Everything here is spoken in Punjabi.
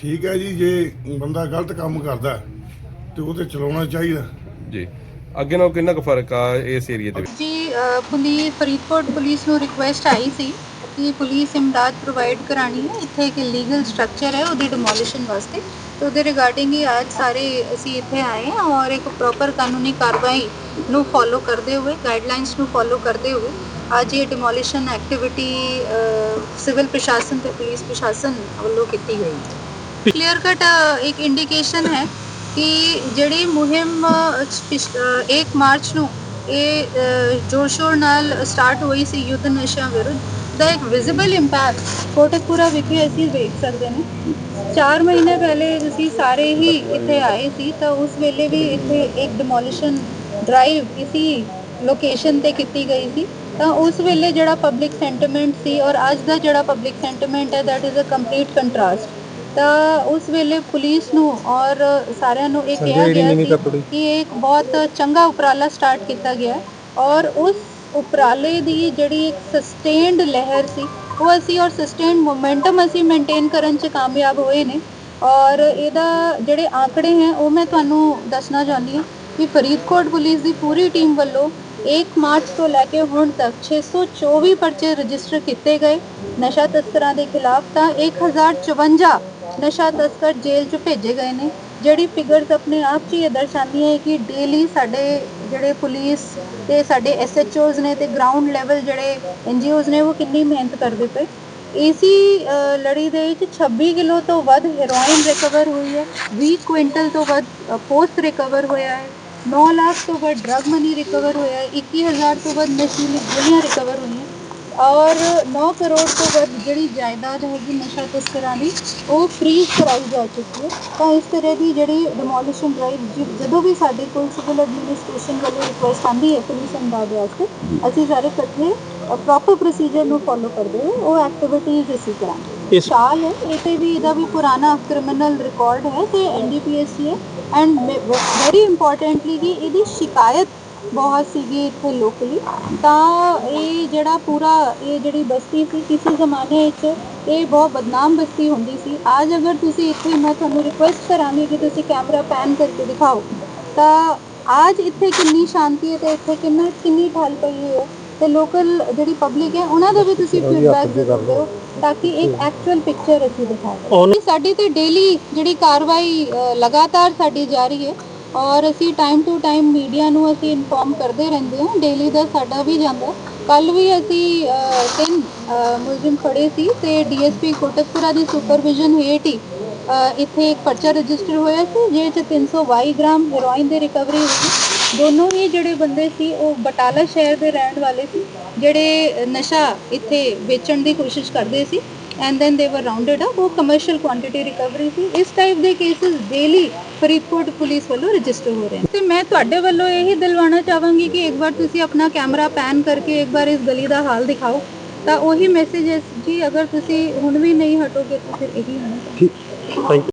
ਠੀਕ ਹੈ ਜੀ ਜੇ ਬੰਦਾ ਗਲਤ ਕੰਮ ਕਰਦਾ ਤੇ ਉਹ ਤੇ ਚਲਾਉਣਾ ਚਾਹੀਦਾ। ਜੀ। ਅੱਗੇ ਨਾਲ ਕਿੰਨਾ ਕੁ ਫ਼ਰਕ ਆ ਇਸ ਏਰੀਆ ਦੇ ਵਿੱਚ? ਜੀ ਅ, ਪੁਲਿਸ ਫਰੀਦਕੋਟ ਪੁਲਿਸ ਨੂੰ ਰਿਕੁਐਸਟ ਆਈ ਸੀ ਕਿ ਪੁਲਿਸ ਇਮਦਾਦ ਪ੍ਰੋਵਾਈਡ ਕਰਾਣੀ ਹੈ। ਇੱਥੇ ਇੱਕ ਲੀਗਲ ਸਟਰਕਚਰ ਹੈ ਉਹਦੀ ਡਿਮੋਲੀਸ਼ਨ ਵਾਸਤੇ। ਤੇ ਉਹਦੇ ਰਿਗਾਰਡਿੰਗ ਹੀ ਅੱਜ ਸਾਰੇ ਅਸੀਂ ਇੱਥੇ ਆਏ ਹਾਂ ਔਰ ਇੱਕ ਪ੍ਰੋਪਰ ਕਾਨੂੰਨੀ ਕਾਰਵਾਈ ਨੂੰ ਫੋਲੋ ਕਰਦੇ ਹੋਏ ਗਾਈਡਲਾਈਨਸ ਨੂੰ ਫੋਲੋ ਕਰਦੇ ਹੋਏ ਅੱਜ ਇਹ ਡਿਮੋਲੀਸ਼ਨ ਐਕਟੀਵਿਟੀ ਸਿਵਲ ਪ੍ਰਸ਼ਾਸਨ ਤੇ ਪੁਲਿਸ ਪ੍ਰਸ਼ਾਸਨ ਵੱਲੋਂ ਕੀਤੀ ਗਈ ਹੈ। ਕਲੀਅਰ ਕਟ ਇੱਕ ਇੰਡੀਕੇਸ਼ਨ ਹੈ ਕਿ ਜਿਹੜੀ ਮੁਹਿੰਮ ਅ, 1 ਮਾਰਚ ਨੂੰ ਇਹ ਅ, ਜ਼ੋਰ ਸ਼ੋਰ ਨਾਲ ਸਟਾਰਟ ਹੋਈ ਸੀ ਯੁੱਧ ਨਸ਼ਾ ਵਿਰੁੱਧ ਦਾ ਇੱਕ ਵਿਜ਼ੀਬਲ ਇੰਪੈਕਟ ਕੋਟਕਪੂਰਾ ਵਿਖੇ ਅਸੀਂ ਵੇਖ ਸਕਦੇ ਨੇ 4 ਮਹੀਨੇ ਪਹਿਲੇ ਅਸੀਂ ਸਾਰੇ ਹੀ ਇੱਥੇ ਆਏ ਸੀ ਤਾਂ ਉਸ ਵੇਲੇ ਵੀ ਇੱਥੇ ਇੱਕ ਡਿਮੋਲਿਸ਼ਨ ਡਰਾਈਵ ਇਸੀ ਲੋਕੇਸ਼ਨ ਤੇ ਕੀਤੀ ਗਈ ਸੀ ਤਾਂ ਉਸ ਵੇਲੇ ਜਿਹੜਾ ਪਬਲਿਕ ਸੈਂਟੀਮੈਂਟ ਸੀ ਔਰ ਅੱਜ ਦਾ ਜਿਹੜਾ ਪਬਲਿਕ ਸੈਂਟੀਮੈਂਟ ਹੈ that is a complete contrast ਤਾਂ ਉਸ ਵੇਲੇ ਪੁਲਿਸ ਨੂੰ ਔਰ ਸਾਰਿਆਂ ਨੂੰ ਇਹ ਕਿਹਾ ਗਿਆ ਸੀ ਕਿ ਇਹ ਇੱਕ ਬਹੁਤ ਚੰਗਾ ਉਪਰਾਲਾ ਸਟਾਰਟ ਕੀਤਾ ਗਿਆ ਔਰ ਉਸ ਉਪਰਾਲੇ ਦੀ ਜਿਹੜੀ ਇੱਕ ਸਸਟੇਨਡ ਲਹਿਰ ਸੀ ਉਹ ਅਸੀਂ ਔਰ ਸਸਟੇਨਡ ਮੋਮੈਂਟਮ ਅਸੀਂ ਮੇਨਟੇਨ ਕਰਨ 'ਚ ਕਾਮਯਾਬ ਹੋਏ ਨੇ ਔਰ ਇਹਦਾ ਜਿਹੜੇ ਆંકੜੇ ਹੈ ਉਹ ਮੈਂ ਤੁਹਾਨੂੰ ਦੱਸਣਾ ਚਾਹੁੰਦੀ ਹਾਂ ਕਿ ਫਰੀਦਕੋਟ ਪੁਲਿਸ ਦੀ ਪੂਰੀ ਟੀਮ ਵੱਲੋਂ 1 ਮਾਰਚ ਤੋਂ ਲੈ ਕੇ ਹੁਣ ਤੱਕ 624 ਪਰਚੇ ਰਜਿਸਟਰ ਕੀਤੇ ਗਏ। ਨਸ਼ਾ ਤਸਕਰਾਂ ਦੇ ਖਿਲਾਫ ਤਾਂ 1054 ਨਸ਼ਾ ਤਸਕਰ ਜੇਲ੍ਹ 'ਚ ਭੇਜੇ ਗਏ ਨੇ। ਜਿਹੜੀ ਫਿਗਰਸ ਆਪਣੇ ਆਪ 'ਚ ਹੀ ਇਹ ਦਰਸਾਉਂਦੀਆਂ ਹੈ ਕਿ ਡੇਲੀ ਸਾਡੇ ਜਿਹੜੇ ਪੁਲਿਸ ਤੇ ਸਾਡੇ ਐਸਐਚਓਜ਼ ਨੇ ਤੇ ਗਰਾਊਂਡ ਲੈਵਲ ਜਿਹੜੇ ਐਨਜੀਓਜ਼ ਨੇ ਉਹ ਕਿੰਨੀ ਮਿਹਨਤ ਕਰਦੇ ਪਏ। ਇਸੀ ਅ, ਲੜੀ ਦੇ ਵਿੱਚ 26 ਕਿਲੋ ਤੋਂ ਵੱਧ ਹੈਰੋਇਨ ਰਿਕਵਰ ਹੋਈ ਹੈ। 20 ਕੁਇੰਟਲ ਤੋਂ ਵੱਧ ਪੋਸਟ ਰਿਕਵਰ ਹੋਇਆ ਹੈ। 9 ਲੱਖ ਤੋਂ ਵੱਧ ਡਰਗ ਮਨੀ ਰਿਕਵਰ ਹੋਇਆ ਹੈ। 21000 ਤੋਂ ਵੱਧ ਨਸ਼ੀਲੀ ਗੋਲੀਆਂ ਰਿਕਵਰ ਹੋਈਆਂ ਔਰ 9 ਕਰੋੜ ਤੋਂ ਵੱਧ ਜਿਹੜੀ ਜਾਇਦਾਦ ਹੈਗੀ ਨਸ਼ਾ ਤਸਕਰਾਂ ਦੀ ਉਹ ਫ੍ਰੀਜ਼ ਕਰਾਈ ਜਾ ਚੁੱਕੀ ਹੈ। ਤਾਂ ਇਸ ਤਰ੍ਹਾਂ ਦੀ ਜਿਹੜੀ ਡਿਮੋਲੀਸ਼ਨ ਡਰਾਈਵ ਜਦੋਂ ਵੀ ਸਾਡੇ ਕੋਲ ਸਿਵਲ ਐਡਮਿਨਿਸਟ੍ਰੇਸ਼ਨ ਵੱਲੋਂ ਰਿਕੁਐਸਟ ਆਉਂਦੀ ਹੈ ਪੁਲਿਸ ਅੰਦਾਜ਼ ਵਾਸਤੇ ਅਸੀਂ ਸਾਰੇ ਇਕੱਠੇ ਪ੍ਰੋਪਰ ਪ੍ਰੋਸੀਜਰ ਨੂੰ ਫੋਲੋ ਕਰਦੇ ਹੋਏ ਉਹ ਐਕਟੀਵਿਟੀਜ਼ ਅਸੀਂ ਕਰਾਂਗੇ। ਇਸ- ਸਾਲ ਹੈ ਇਹ ਤੇ ਵੀ ਇਹਦਾ ਵੀ ਪੁਰਾਣਾ ਕ੍ਰਿਮੀਨਲ ਰਿਕਾਰਡ ਹੈ ਤੇ ਐਨਡੀਪੀਐਸ ਹੈ। ਐਂਡ ਵੈਰੀ ਇੰਪੋਰਟੈਂਟਲੀ ਕਿ ਇਹਦੀ ਸ਼ਿਕਾਇਤ ਬਹੁਤ ਸੀਗੀ ਇੱਥੇ ਲੋਕਲੀ ਤਾਂ ਇਹ ਜਿਹੜਾ ਪੂਰਾ ਇਹ ਜਿਹੜੀ ਬਸਤੀ ਸੀ ਕਿਸੇ ਜ਼ਮਾਨੇ ਵਿੱਚ ਇਹ ਬਹੁਤ ਬਦਨਾਮ ਬਸਤੀ ਹੁੰਦੀ ਸੀ। ਅੱਜ ਅਗਰ ਤੁਸੀਂ ਇੱਥੇ ਮੈਂ ਤੁਹਾਨੂੰ ਰਿਕੁਐਸਟ ਕਰਾਂਗੀ ਕਿ ਤੁਸੀਂ ਕੈਮਰਾ ਪੈਨ ਕਰਕੇ ਦਿਖਾਓ। ਤਾਂ ਅੱਜ ਇੱਥੇ ਕਿੰਨੀ ਸ਼ਾਂਤੀ ਹੈ ਤੇ ਇੱਥੇ ਕਿੰਨਾ ਕਿੰਨੀ ਠੱਲ ਪਈ ਹੋਈ ਹੈ। ਤੇ ਲੋਕਲ ਜਿਹੜੀ ਪਬਲਿਕ ਹੈ ਉਹਨਾਂ ਦਾ ਵੀ ਤੁਸੀਂ ਫੀਡਬੈਕ ਦੇ ਸਕਦੇ ਹੋ ਤਾਂ ਕਿ ਇੱਕ ਐਕਚੁਅਲ ਪਿਕਚਰ ਅਸੀਂ ਦਿਖਾ ਸਾਡੀ ਤੇ ਡੇਲੀ ਜਿਹੜੀ ਕਾਰਵਾਈ ਲਗਾਤਾਰ ਸਾਡੀ ਜਾਰੀ ਹੈ ਔਰ ਅਸੀਂ ਟਾਈਮ ਟੂ ਟਾਈਮ ਮੀਡੀਆ ਨੂੰ ਅਸੀਂ ਇਨਫੋਰਮ ਕਰਦੇ ਰਹਿੰਦੇ ਹਾਂ। ਡੇਲੀ ਦਾ ਸਾਡਾ ਵੀ ਜਾਂਦਾ। ਕੱਲ ਵੀ ਅਸੀਂ ਤਿੰਨ ਮੁਲਜ਼ਮ ਫੜੇ ਸੀ ਤੇ ਡੀਐਸਪੀ ਕੋਟਕਪੁਰਾ ਦੀ ਸੁਪਰਵਿਜ਼ਨ ਹੇਠ ਹੀ ਇੱਥੇ ਇੱਕ ਪਰਚਾ ਰਜਿਸਟਰ ਹੋਇਆ ਸੀ, ਜਿਹਦੇ ਚ 322 ਗ੍ਰਾਮ ਹੈਰੋਇਨ ਦੀ ਰਿਕਵਰੀ ਹੋਈ। ਸੀ। ਦੋਨੋਂ ਹੀ ਜਿਹੜੇ ਬੰਦੇ ਸੀ, ਉਹ ਬਟਾਲਾ ਸ਼ਹਿਰ ਦੇ ਰਹਿਣ ਵਾਲੇ ਸੀ, ਜਿਹੜੇ ਨਸ਼ਾ ਇੱਥੇ ਵੇਚਣ ਦੀ ਕੋਸ਼ਿਸ਼ ਕਰਦੇ ਸੀ। And then they were rounded up ਉਹ ਕਮਰਸ਼ੀਅਲ ਕੁਆਂਟੀਟੀ ਰਿਕਵਰੀ ਸੀ। ਇਸ ਟਾਈਪ ਦੇ ਕੇਸਿਸ ਡੇਲੀ ਫਰੀਦਕੋਟ ਪੁਲਿਸ ਵੱਲੋਂ ਰਜਿਸਟਰ ਹੋ ਰਹੇ ਨੇ। ਤੇ ਮੈਂ ਤੁਹਾਡੇ ਵੱਲੋਂ ਇਹੀ ਦਿਲਵਾਣਾ ਚਾਹਾਂਗੀ ਕਿ ਇੱਕ ਵਾਰ ਤੁਸੀਂ ਆਪਣਾ ਕੈਮਰਾ ਪੈਨ ਕਰਕੇ ਇੱਕ ਵਾਰ ਇਸ ਗਲੀ ਦਾ ਹਾਲ ਦਿਖਾਓ। ਤਾਂ ਉਹੀ ਮੈਸੇਜ ਜੀ, ਅਗਰ ਤੁਸੀਂ ਹੁਣ ਵੀ ਨਹੀਂ ਹਟੋਗੇ ਤਾਂ ਫਿਰ ਇਹੀ ਹੋਣਾ ਥੈਂਕ